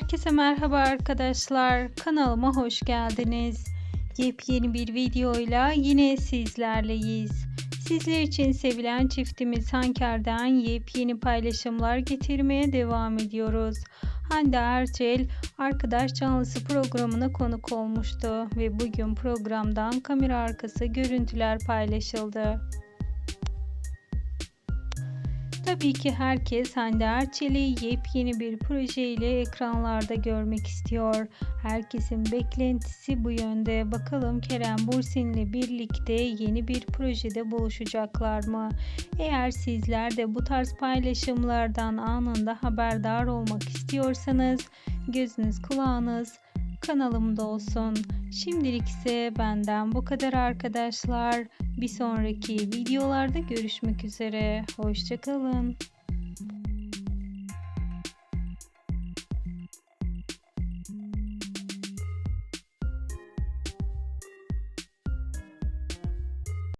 Herkese merhaba arkadaşlar. Kanalıma hoş geldiniz. Yepyeni bir videoyla yine sizlerleyiz. Sizler için sevilen çiftimiz Hanker'den yepyeni paylaşımlar getirmeye devam ediyoruz. Hande Erçel Arkadaş Canlısı programına konuk olmuştu ve bugün programdan kamera arkası görüntüler paylaşıldı. Tabii ki herkes Hande Erçel'i yepyeni bir projeyle ekranlarda görmek istiyor. Herkesin beklentisi bu yönde. Bakalım Kerem Bursin ile birlikte yeni bir projede buluşacaklar mı? Eğer sizler de bu tarz paylaşımlardan anında haberdar olmak istiyorsanız gözünüz kulağınız kanalımda olsun. Şimdilik ise benden bu kadar arkadaşlar. Bir sonraki videolarda görüşmek üzere. Hoşçakalın.